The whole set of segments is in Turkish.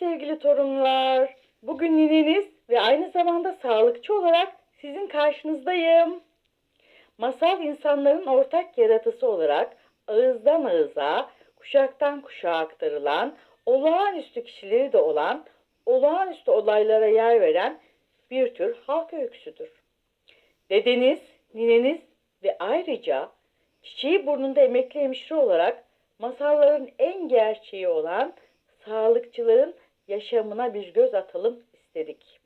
sevgili torunlar. Bugün nineniz ve aynı zamanda sağlıkçı olarak sizin karşınızdayım. Masal insanların ortak yaratısı olarak ağızdan ağıza, kuşaktan kuşağa aktarılan, olağanüstü kişileri de olan, olağanüstü olaylara yer veren bir tür halk öyküsüdür. Dedeniz, nineniz ve ayrıca çiçeği burnunda emekli hemşire olarak masalların en gerçeği olan sağlıkçıların yaşamına bir göz atalım istedik.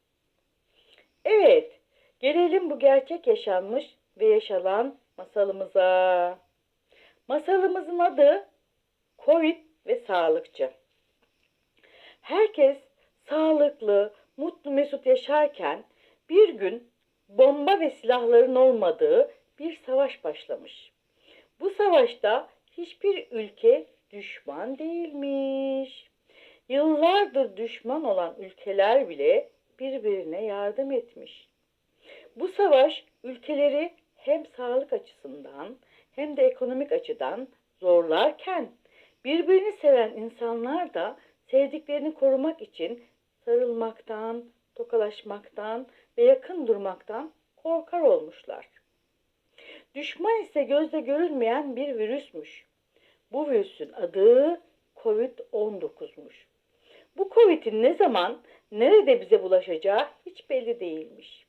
Evet, gelelim bu gerçek yaşanmış ve yaşanan masalımıza. Masalımızın adı Covid ve Sağlıkçı. Herkes sağlıklı, mutlu mesut yaşarken bir gün bomba ve silahların olmadığı bir savaş başlamış. Bu savaşta hiçbir ülke düşman değilmiş. Yıllardır düşman olan ülkeler bile birbirine yardım etmiş. Bu savaş ülkeleri hem sağlık açısından hem de ekonomik açıdan zorlarken birbirini seven insanlar da sevdiklerini korumak için sarılmaktan, tokalaşmaktan ve yakın durmaktan korkar olmuşlar. Düşman ise gözle görülmeyen bir virüsmüş. Bu virüsün adı Covid-19'muş. Bu Covid'in ne zaman, nerede bize bulaşacağı hiç belli değilmiş.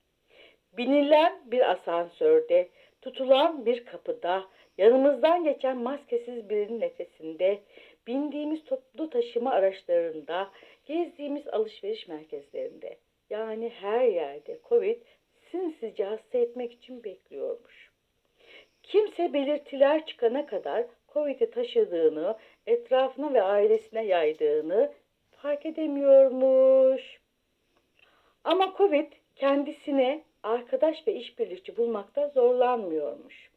Binilen bir asansörde, tutulan bir kapıda, yanımızdan geçen maskesiz birinin nefesinde, bindiğimiz toplu taşıma araçlarında, gezdiğimiz alışveriş merkezlerinde, yani her yerde Covid sinsizce hasta etmek için bekliyormuş. Kimse belirtiler çıkana kadar Covid'i taşıdığını, etrafına ve ailesine yaydığını fark edemiyormuş. Ama Covid kendisine arkadaş ve işbirlikçi bulmakta zorlanmıyormuş.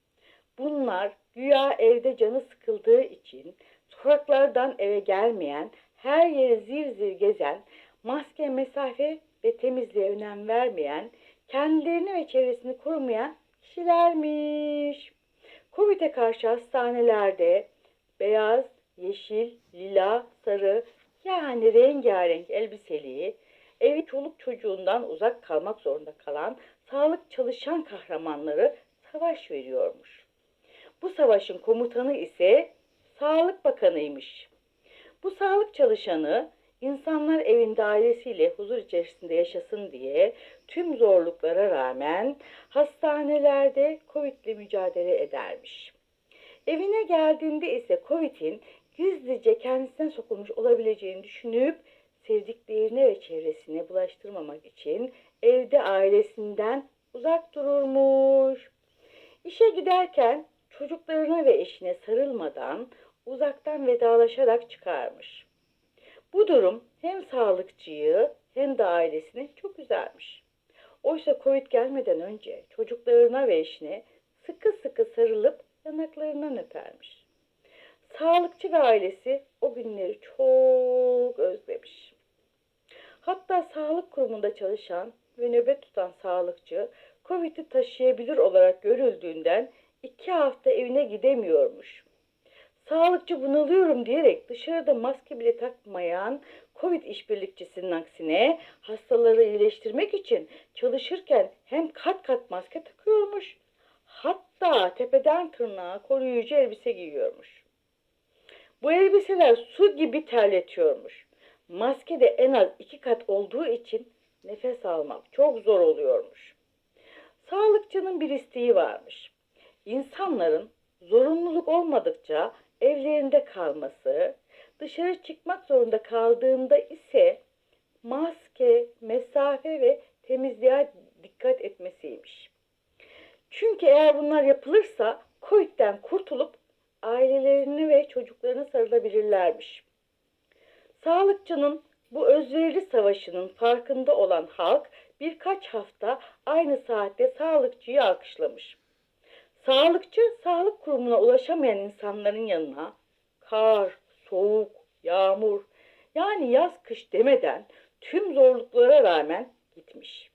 Bunlar güya evde canı sıkıldığı için sokaklardan eve gelmeyen, her yeri zir zir gezen, maske, mesafe ve temizliğe önem vermeyen, kendilerini ve çevresini korumayan kişilermiş. Covid'e karşı hastanelerde beyaz, yeşil, lila, sarı yani rengarenk elbiseli, evi çoluk çocuğundan uzak kalmak zorunda kalan sağlık çalışan kahramanları savaş veriyormuş. Bu savaşın komutanı ise Sağlık Bakanıymış. Bu sağlık çalışanı insanlar evinde ailesiyle huzur içerisinde yaşasın diye tüm zorluklara rağmen hastanelerde Covid'le mücadele edermiş. Evine geldiğinde ise Covid'in gizlice kendisine sokulmuş olabileceğini düşünüp sevdiklerine ve çevresine bulaştırmamak için evde ailesinden uzak dururmuş. İşe giderken çocuklarına ve eşine sarılmadan uzaktan vedalaşarak çıkarmış. Bu durum hem sağlıkçıyı hem de ailesini çok üzermiş. Oysa Covid gelmeden önce çocuklarına ve eşine sıkı sıkı sarılıp yanaklarından öpermiş. Sağlıkçı ve ailesi o günleri çok özlemiş. Hatta sağlık kurumunda çalışan ve nöbet tutan sağlıkçı Covid'i taşıyabilir olarak görüldüğünden iki hafta evine gidemiyormuş. Sağlıkçı bunalıyorum diyerek dışarıda maske bile takmayan Covid işbirlikçisinin aksine hastaları iyileştirmek için çalışırken hem kat kat maske takıyormuş hatta tepeden tırnağa koruyucu elbise giyiyormuş. Bu elbiseler su gibi terletiyormuş. Maske de en az iki kat olduğu için nefes almak çok zor oluyormuş. Sağlıkçının bir isteği varmış. İnsanların zorunluluk olmadıkça evlerinde kalması, dışarı çıkmak zorunda kaldığında ise maske, mesafe ve temizliğe dikkat etmesiymiş. Çünkü eğer bunlar yapılırsa COVID'den kurtulup ailelerini ve çocuklarını sarılabilirlermiş. Sağlıkçının bu özverili savaşının farkında olan halk birkaç hafta aynı saatte sağlıkçıyı alkışlamış. Sağlıkçı sağlık kurumuna ulaşamayan insanların yanına kar, soğuk, yağmur yani yaz kış demeden tüm zorluklara rağmen gitmiş.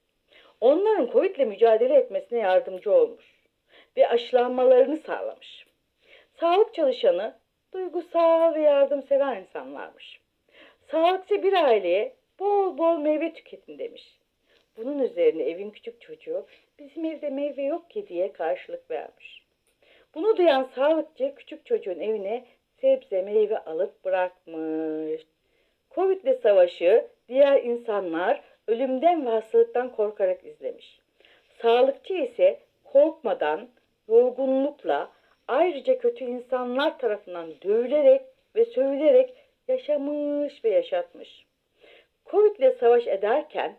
Onların Covid'le mücadele etmesine yardımcı olmuş ve aşılanmalarını sağlamış. Sağlık çalışanı duygusal ve yardımsever insanlarmış. Sağlıkçı bir aileye bol bol meyve tüketin demiş. Bunun üzerine evin küçük çocuğu bizim evde meyve yok ki diye karşılık vermiş. Bunu duyan sağlıkçı küçük çocuğun evine sebze meyve alıp bırakmış. Covid'le savaşı diğer insanlar ölümden ve hastalıktan korkarak izlemiş. Sağlıkçı ise korkmadan, yorgunlukla, ayrıca kötü insanlar tarafından dövülerek ve sövülerek yaşamış ve yaşatmış. Covid'le savaş ederken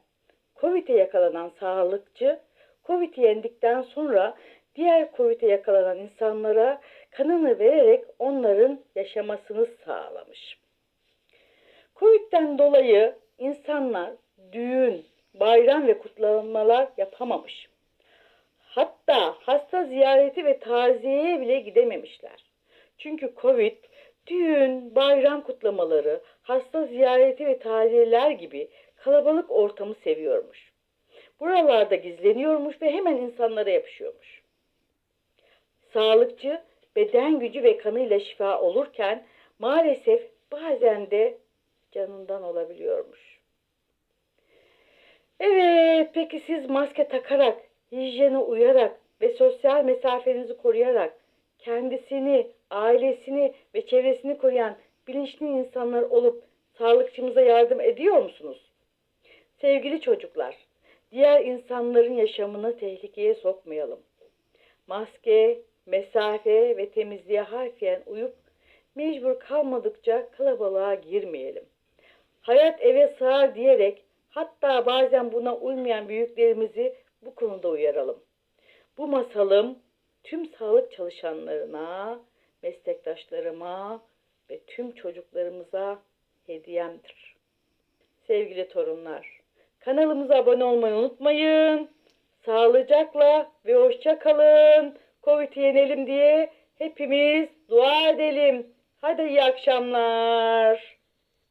Covid'e yakalanan sağlıkçı, Covid'i yendikten sonra diğer Covid'e yakalanan insanlara kanını vererek onların yaşamasını sağlamış. Covid'den dolayı insanlar düğün, bayram ve kutlamalar yapamamış. Hatta hasta ziyareti ve taziyeye bile gidememişler. Çünkü Covid düğün, bayram kutlamaları, hasta ziyareti ve taziyeler gibi kalabalık ortamı seviyormuş. Buralarda gizleniyormuş ve hemen insanlara yapışıyormuş. Sağlıkçı beden gücü ve kanıyla şifa olurken maalesef bazen de canından olabiliyormuş. Evet, peki siz maske takarak, hijyene uyarak ve sosyal mesafenizi koruyarak kendisini, ailesini ve çevresini koruyan bilinçli insanlar olup sağlıkçımıza yardım ediyor musunuz? Sevgili çocuklar, diğer insanların yaşamını tehlikeye sokmayalım. Maske, mesafe ve temizliğe harfiyen uyup mecbur kalmadıkça kalabalığa girmeyelim. Hayat eve sığar diyerek hatta bazen buna uymayan büyüklerimizi bu konuda uyaralım. Bu masalım tüm sağlık çalışanlarına, meslektaşlarıma ve tüm çocuklarımıza hediyemdir. Sevgili torunlar, kanalımıza abone olmayı unutmayın. Sağlıcakla ve hoşça kalın. Covid'i yenelim diye hepimiz dua edelim. Hadi iyi akşamlar.